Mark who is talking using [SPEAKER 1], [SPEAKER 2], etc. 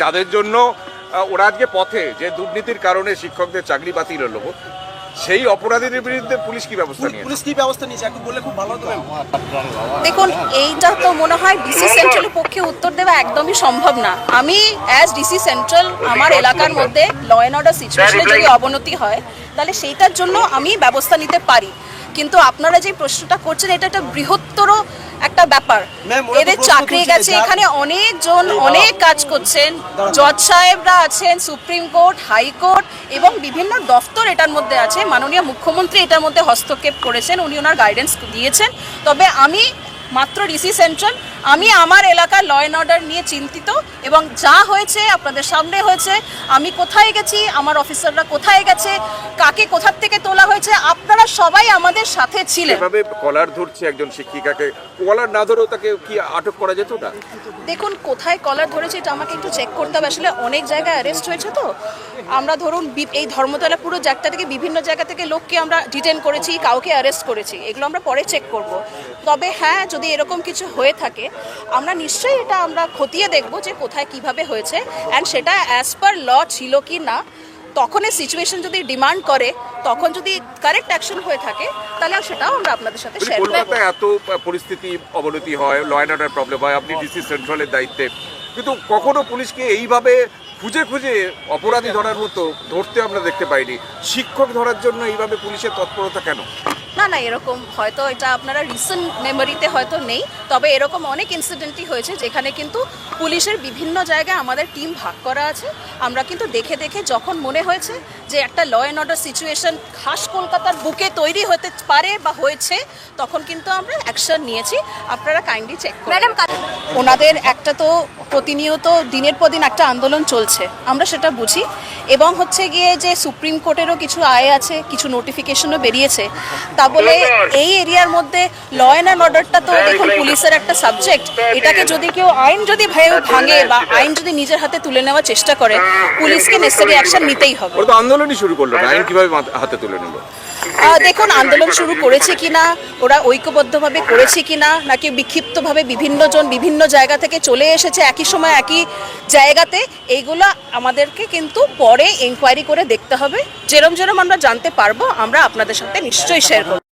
[SPEAKER 1] যাদের জন্য ওরা আজকে পথে যে দুর্নীতির কারণে শিক্ষকদের চাকরি বাতিল হলো সেই অপরাধীদের বিরুদ্ধে পুলিশ কি ব্যবস্থা নিয়ে
[SPEAKER 2] পুলিশ কি ব্যবস্থা নিয়েছে? একটু বললে খুব ভালো হতো
[SPEAKER 3] দেখুন এইটা তো মনে হয় ডিসি সেন্ট্রালের পক্ষে উত্তর দেওয়া একদমই সম্ভব না। আমি অ্যাজ ডিসি সেন্ট্রাল আমার এলাকার মধ্যে ল অ্যান্ড অর্ডার সিচুয়েশনে যদি অবনতি হয় তাহলে সেইটার জন্য আমি ব্যবস্থা নিতে পারি। কিন্তু আপনারা যে প্রশ্নটা করছেন এটা একটা বৃহত্তর একটা ব্যাপার। এদের চাকরি গেছে এখানে অনেকজন অনেক কাজ করছেন। জজ সাহেবরা আছেন সুপ্রিম কোর্ট হাইকোর্ট এবং বিভিন্ন দফতর এটার মধ্যে আছে। মাননীয় মুখ্যমন্ত্রী এটার মধ্যে হস্তক্ষেপ করেছেন উনি ওনার গাইডেন্স দিয়েছেন। তবে আমি মাত্র ডিসি সেন্ট্রাল আমি আমার এলাকার ল অ্যান্ড অর্ডার নিয়ে চিন্তিত এবং যা হয়েছে আপনাদের সামনে হয়েছে আমি কোথায় গেছি আমার অফিসাররা কোথায় গেছে কাকে কোথার থেকে তোলা হয়েছে আপনারা সবাই আমাদের সাথে ছিলেন।
[SPEAKER 1] এভাবে কলার ধরছে একজন শিক্ষিকাকে। কলার না ধরেও তাকে কি আটক করা যেত না
[SPEAKER 3] দেখুন কোথায় কলার ধরেছে এটা আমাকে একটু চেক করতে হবে। আসলে অনেক জায়গায় অ্যারেস্ট হয়েছে তো। আমরা ধরুন এই ধর্মতলা পুরো জায়গাটা থেকে বিভিন্ন জায়গা থেকে লোককে আমরা ডিটেন করেছি কাউকে অ্যারেস্ট করেছি। এগুলো আমরা পরে চেক করব। তবে হ্যাঁ যদি এরকম কিছু হয়ে থাকে আমরা নিশ্চয়ই এটা আমরা খতিয়ে দেখব যে কোথায় কীভাবে হয়েছে। অ্যান্ড সেটা অ্যাজ পার ল ছিল কি না তখন এই সিচুয়েশন যদি ডিমান্ড করে তখন যদি কারেক্ট অ্যাকশন হয়ে থাকে তাহলে সেটাও আমরা আপনাদের সাথে শেয়ার করব।
[SPEAKER 1] কলকাতায় এত পরিস্থিতি অবনতি হয় ল অ্যান্ড অর্ডার প্রবলেম হয় আপনি ডিসি সেন্ট্রালের দায়িত্বে। কিন্তু কখনো পুলিশকে এইভাবে খুঁজে খুঁজে অপরাধী ধরার মতো ধরতে আমরা দেখতে পাইনি। শিক্ষক ধরার জন্য এইভাবে পুলিশের তৎপরতা কেন?
[SPEAKER 3] না না এরকম হয়তো এটা আপনারা রিসেন্ট মেমোরিতে হয়তো নেই তবে এরকম অনেক ইনসিডেন্টই হয়েছে যেখানে কিন্তু পুলিশের বিভিন্ন জায়গায় আমাদের টিম ভাগ করা আছে। আমরা কিন্তু দেখে দেখে যখন মনে হয়েছে যে একটা ল অ্যান্ড অর্ডার সিচুয়েশন খাস কলকাতার বুকে তৈরি হতে পারে বা হয়েছে তখন কিন্তু আমরা অ্যাকশন নিয়েছি। আপনারা কাইন্ডলি চেক ম্যাডাম ওনাদের একটা তো প্রতিনিয়ত দিনের পর দিন একটা আন্দোলন চলছে আমরা সেটা বুঝি। এবং হচ্ছে গিয়ে যে সুপ্রিম কোর্টেরও কিছু আয় আছে কিছু নোটিফিকেশনও বেরিয়েছে তা বলে এই এরিয়ার মধ্যে ল অ্যান্ড অর্ডারটা তো দেখুন পুলিশের একটা সাবজেক্ট এটাকে যদি কেউ আইন যদি ভেবে ভাঙে বা আইন যদি নিজের হাতে তুলে নেওয়ার চেষ্টা করে পুলিশকে নেসেসারি অ্যাকশন নিতেই হবে।
[SPEAKER 1] ওরা তো আন্দোলনই শুরু করল আইন কীভাবে হাতে তুলে নিল
[SPEAKER 3] আহ, দেখুন, আন্দোলন শুরু করেছে কিনা, ওরা ঐক্যবদ্ধভাবে করেছে কিনা, নাকি বিক্ষিপ্তভাবে বিভিন্ন জন বিভিন্ন জায়গা থেকে চলে এসেছে একই সময় একই জায়গাতে, এইগুলো আমাদেরকে কিন্তু পরে এনকোয়ারি করে দেখতে হবে। যেরম যেরম আমরা জানতে পারব, আমরা আপনাদের সাথে নিশ্চয়ই শেয়ার করব।